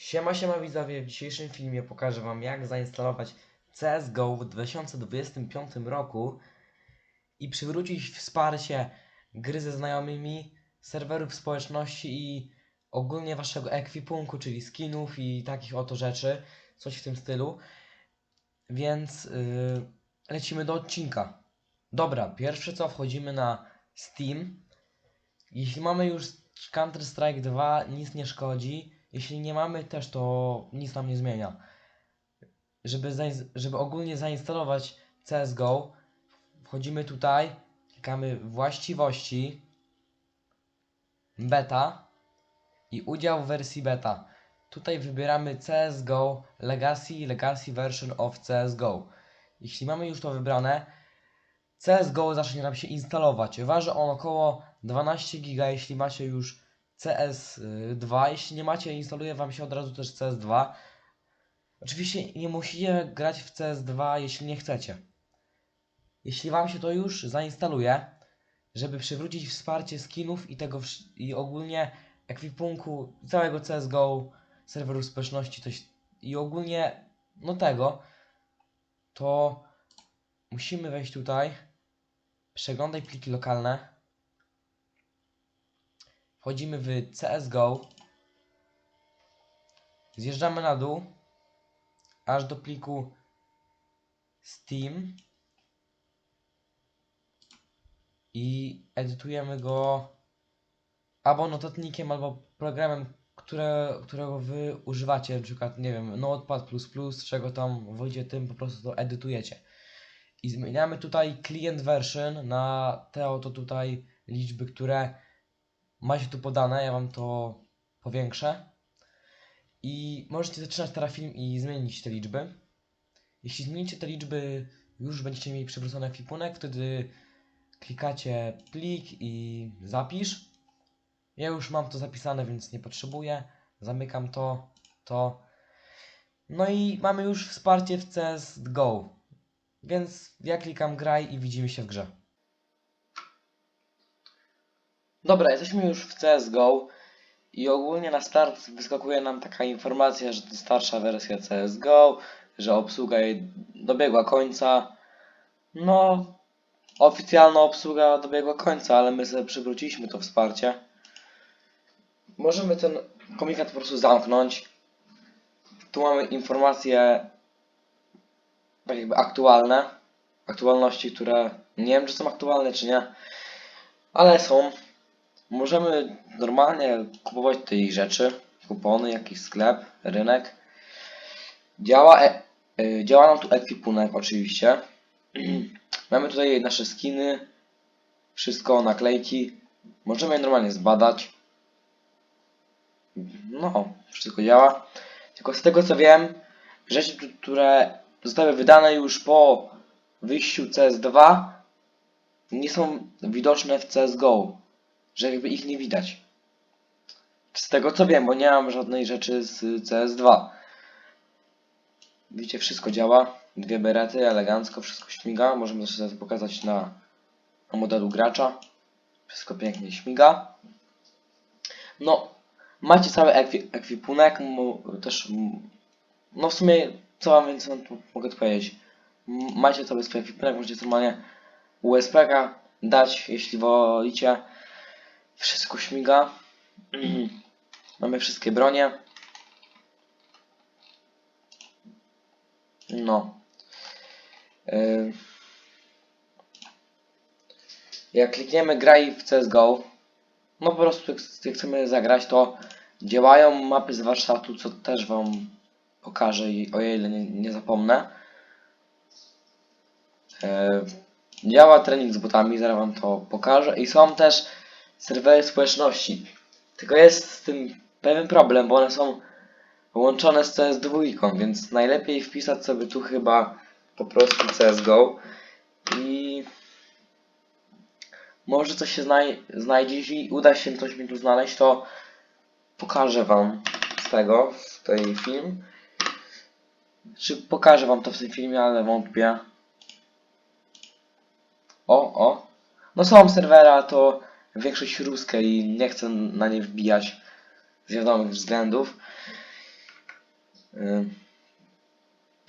Siema, siema widzowie, w dzisiejszym filmie pokażę wam jak zainstalować CSGO w 2025 roku i przywrócić wsparcie gry ze znajomymi, serwerów społeczności i ogólnie waszego ekwipunku, czyli skinów i takich oto rzeczy, coś w tym stylu. Więc yy, lecimy do odcinka. Dobra, pierwsze co wchodzimy na Steam. Jeśli mamy już Counter Strike 2, nic nie szkodzi. Jeśli nie mamy też, to nic nam nie zmienia. Żeby, żeby ogólnie zainstalować CSGO, wchodzimy tutaj, klikamy właściwości, beta i udział w wersji beta. Tutaj wybieramy CSGO Legacy, Legacy version of CSGO. Jeśli mamy już to wybrane, CSGO zacznie nam się instalować. Waży on około 12 giga, jeśli macie już CS2. Jeśli nie macie, instaluje Wam się od razu też CS2. Oczywiście nie musicie grać w CS2, jeśli nie chcecie. Jeśli Wam się to już zainstaluje, żeby przywrócić wsparcie skinów i tego i ogólnie ekwipunku całego CSGO, serwerów społeczności coś, i ogólnie no tego, to musimy wejść tutaj, przeglądaj pliki lokalne, wchodzimy w CSGO, zjeżdżamy na dół, aż do pliku Steam i edytujemy go albo notatnikiem, albo programem, które, którego wy używacie, na przykład, nie wiem, Notepad++, czego tam wyjdzie tym, po prostu to edytujecie. I zmieniamy tutaj client version na te oto tutaj liczby, które macie tu podane, ja wam to powiększę. I możecie zaczynać teraz film i zmienić te liczby. Jeśli zmienicie te liczby, już będziecie mieli przywrócony ekwipunek, wtedy klikacie plik i zapisz. Ja już mam to zapisane, więc nie potrzebuję. Zamykam to, to. No i mamy już wsparcie w CSGO. Więc ja klikam graj i widzimy się w grze. Dobra, jesteśmy już w CSGO i ogólnie na start wyskakuje nam taka informacja, że to starsza wersja CSGO, że obsługa jej dobiegła końca. No, oficjalna obsługa dobiegła końca, ale my sobie przywróciliśmy to wsparcie. Możemy ten komunikat po prostu zamknąć. Tu mamy informacje tak jakby aktualne, aktualności, które nie wiem czy są aktualne czy nie, ale są. Możemy normalnie kupować tej rzeczy, kupony, jakiś sklep, rynek. Działa, e, e, działa nam tu ekwipunek oczywiście. Mamy tutaj nasze skiny, wszystko, naklejki. Możemy je normalnie zbadać. No, wszystko działa. Tylko z tego co wiem, rzeczy, które zostały wydane już po wyjściu CS2 nie są widoczne w CSGO, że jakby ich nie widać. Z tego co wiem, bo nie mam żadnej rzeczy z CS2. Widzicie, wszystko działa. Dwie berety, elegancko, wszystko śmiga. Możemy sobie pokazać na, modelu gracza. Wszystko pięknie śmiga. No, macie cały ekwi ekwipunek, też, no w sumie, co wam więcej tu mogę powiedzieć. Macie cały swój ekwipunek, możecie normalnie USPK dać, jeśli wolicie. Wszystko śmiga. Mamy wszystkie bronie. No. Jak klikniemy graj w CSGO, no po prostu jak, chcemy zagrać, to działają mapy z warsztatu, co też wam pokażę, i- o ile nie, nie zapomnę. Działa trening z botami, zaraz wam to pokażę. I są też serwery społeczności. Tylko jest z tym pewien problem, bo one są połączone z CS2, więc najlepiej wpisać sobie tu chyba po prostu CSGO i może coś się znaj znajdzie, jeśli uda się coś mi tu znaleźć, to pokażę wam z tego, w tej film. Czy pokażę wam to w tym filmie, ale wątpię. O, o. No są serwera, to większość ruskie i nie chcę na nie wbijać z wiadomych względów.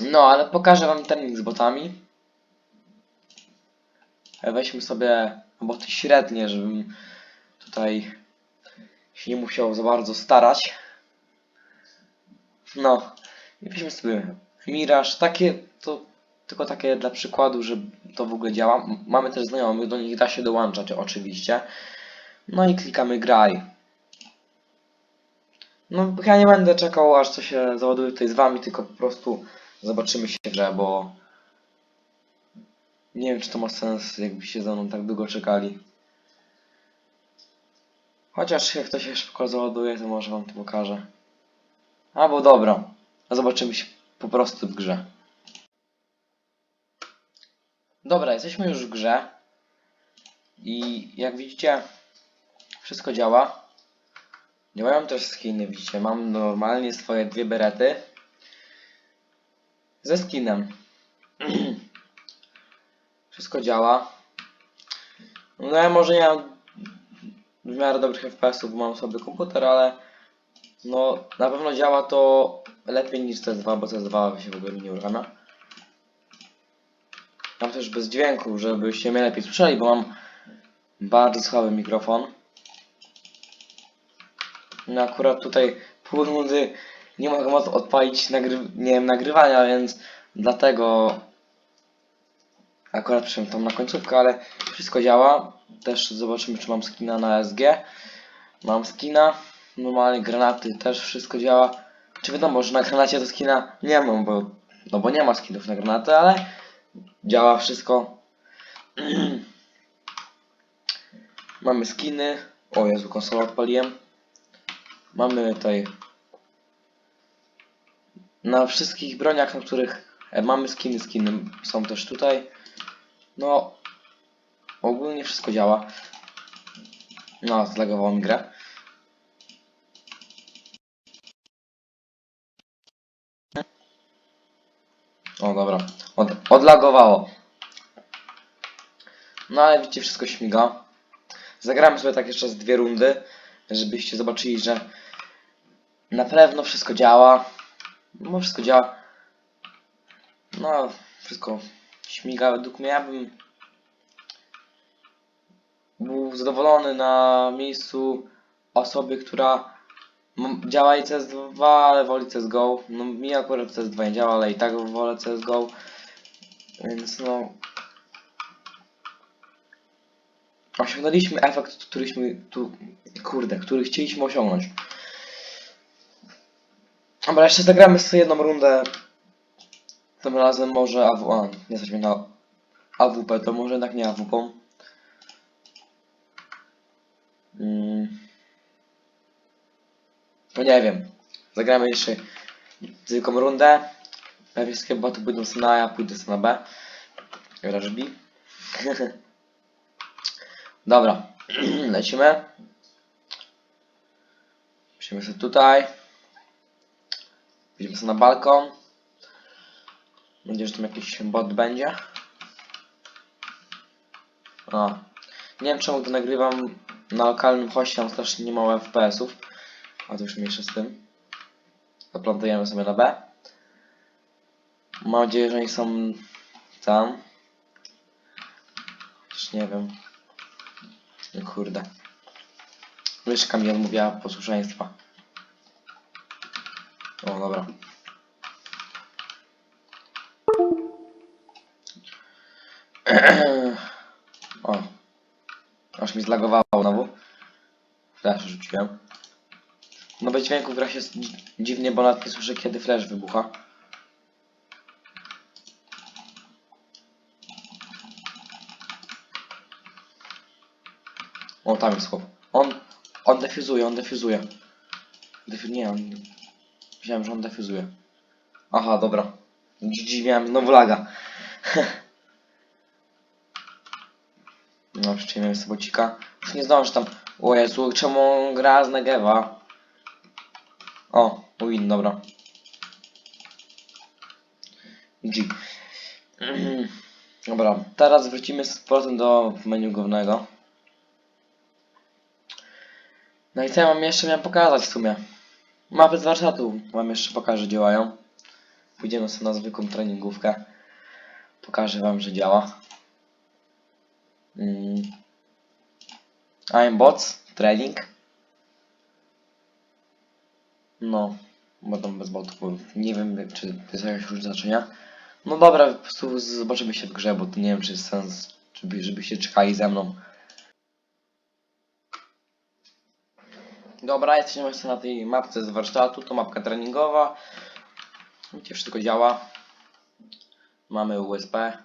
No, ale pokażę wam trening z botami. Weźmy sobie boty średnie, żebym tutaj się nie musiał za bardzo starać. No, i weźmy sobie Mirage, takie to tylko takie dla przykładu, że to w ogóle działa. Mamy też znajomych, do nich da się dołączać oczywiście. No i klikamy graj. No ja nie będę czekał aż co się załaduje tutaj z wami, tylko po prostu zobaczymy się grze, bo nie wiem czy to ma sens, jakbyście za mną tak długo czekali. Chociaż jak to się szybko załaduje, to może wam to pokażę. Albo dobra, zobaczymy się po prostu w grze. Dobra, jesteśmy już w grze. I jak widzicie, wszystko działa. Działają też skiny, widzicie. Mam normalnie swoje dwie berety. Ze skinem. wszystko działa. No ja może nie mam w miarę dobrych FPS-ów, bo mam sobie komputer, ale no na pewno działa to lepiej niż CS2, bo CS2 się w ogóle nie uruchamia. Mam też bez dźwięku, żebyście mnie lepiej słyszeli, bo mam bardzo słaby mikrofon. No akurat tutaj pół rundy nie mogę mocno odpalić nagry nie wiem, nagrywania, więc dlatego akurat przyszedłem tam na końcówkę, ale wszystko działa. Też zobaczymy czy mam skina na SG. Mam skina, normalnie granaty też wszystko działa. Czy wiadomo, że na granacie to skina nie mam, bo, no bo nie ma skinów na granaty, ale działa wszystko. Mamy skiny. O Jezu, konsolę odpaliłem. Mamy tutaj na wszystkich broniach, na których e, mamy skiny, skiny są też tutaj. No, ogólnie wszystko działa. No, zlagowało mi grę. O, dobra. Od, odlagowało. No ale widzicie, wszystko śmiga. Zagramy sobie tak jeszcze z dwie rundy, żebyście zobaczyli, że na pewno wszystko działa. No wszystko działa. No, wszystko śmiga według mnie. Ja bym był zadowolony na miejscu osoby, która działa i CS2, ale woli CSGO. No mi akurat CS2 nie działa, ale i tak wolę CSGO. Więc no... Osiągnęliśmy efekt, któryśmy tu... Kurde, który chcieliśmy osiągnąć. Dobra, jeszcze zagramy sobie jedną rundę. Tym razem może AW... A, nie jesteśmy na AWP, to może jednak nie AWP. Mm. No nie wiem. Zagramy jeszcze zwykłą rundę. Wszystkie boty pójdą na A, ja pójdę na B. B. Dobra. Lecimy. Musimy sobie tutaj. Idziemy sobie na balkon. Nadzieję, że tam jakiś bot będzie. A. Nie wiem czemu to nagrywam na lokalnym hoście, mam strasznie nie mało FPS-ów. A to już mniejsze z tym. Zaplantujemy sobie na B. Mam nadzieję, że oni są tam. Chociaż nie wiem. No kurde. Myszka mi odmówiła posłuszeństwa. O, dobra. O. Aż mi zlagowało znowu. Flash rzuciłem. No bez dźwięku gra się dzi- dziwnie, bo nawet nie słyszę kiedy flash wybucha. Tam jest chłop. On, on defuzuje, on defuzuje. Defu nie, on... Myślałem, że on defuzuje. Aha, dobra. GG miałem znowu laga. no, przyjmiemy sobie bocika. Już nie zdążę tam. O Jezu, czemu on gra z Negewa? O, win, dobra. G. Dobra, teraz wrócimy z powrotem do menu głównego. No i co ja mam jeszcze miałem pokazać w sumie? Mapy z warsztatu wam jeszcze pokażę, działają. Pójdziemy sobie na zwykłą treningówkę. Pokażę wam, że działa. Mm. Aimbots, trening. No, bo tam bez botów, bo nie wiem, czy jest jakaś różnica, czy nie. No dobra, po prostu zobaczymy się w grze, bo to nie wiem, czy jest sens, żeby, żebyście czekali ze mną. Dobra, jesteśmy właśnie na tej mapce z warsztatu, to mapka treningowa. Gdzie wszystko działa. Mamy USB.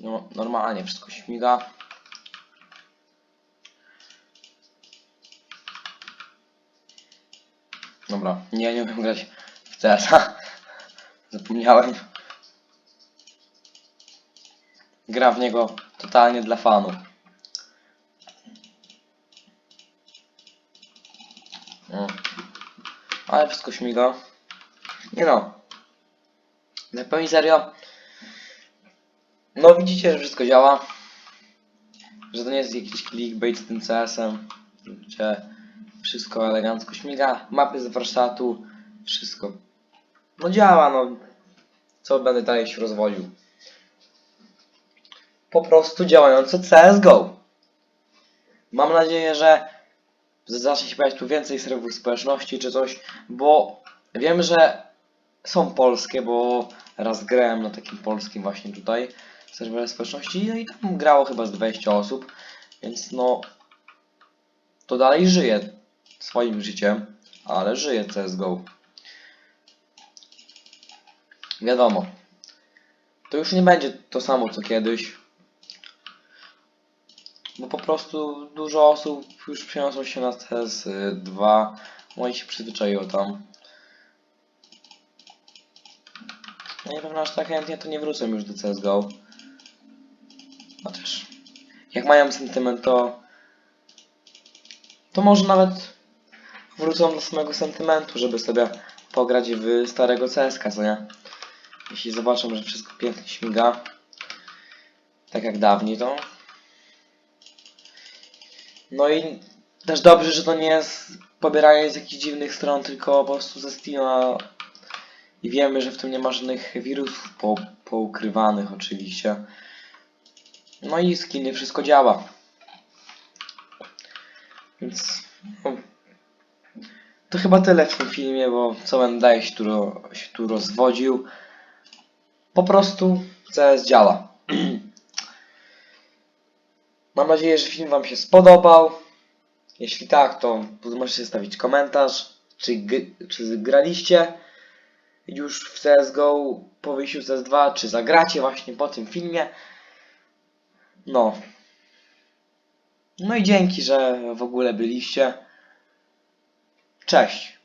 No, normalnie wszystko śmiga. Dobra, nie, nie umiem grać w CS. Zapomniałem. Gra w niego totalnie dla fanów. Ale wszystko śmiga. Nie no. Na pełni serio. No widzicie, że wszystko działa. Że to nie jest jakiś clickbait z tym CS-em. Gdzie wszystko elegancko śmiga. Mapy z warsztatu. Wszystko. No działa, no. Co będę dalej się rozwodził. Po prostu działające CSGO. Mam nadzieję, że zacznie się pojawiać tu więcej serwerów społeczności czy coś, bo wiem, że są polskie, bo raz grałem na takim polskim właśnie tutaj serwerze społeczności no i tam grało chyba z 20 osób, więc no to dalej żyje swoim życiem, ale żyje CSGO. Wiadomo, to już nie będzie to samo co kiedyś, bo po prostu dużo osób już przeniosło się na CS2, no i się przyzwyczaiło tam. No i pewno aż tak chętnie to nie wrócę już do CSGO. Chociaż jak mają sentyment to to może nawet wrócą do samego sentymentu, żeby sobie pograć w starego CSK, co nie? Jeśli zobaczą, że wszystko pięknie śmiga, tak jak dawniej, to no i też dobrze, że to nie jest pobieranie z jakichś dziwnych stron, tylko po prostu ze Steama. I wiemy, że w tym nie ma żadnych wirusów po, poukrywanych oczywiście. No i skiny, wszystko działa. Więc no, to chyba tyle w tym filmie, bo co będę dalej się tu, się tu rozwodził. Po prostu CS działa. Mam nadzieję, że film Wam się spodobał. Jeśli tak, to możecie zostawić komentarz, czy, czy graliście już w CSGO po wyjściu z CS2, czy zagracie właśnie po tym filmie. No. No i dzięki, że w ogóle byliście. Cześć.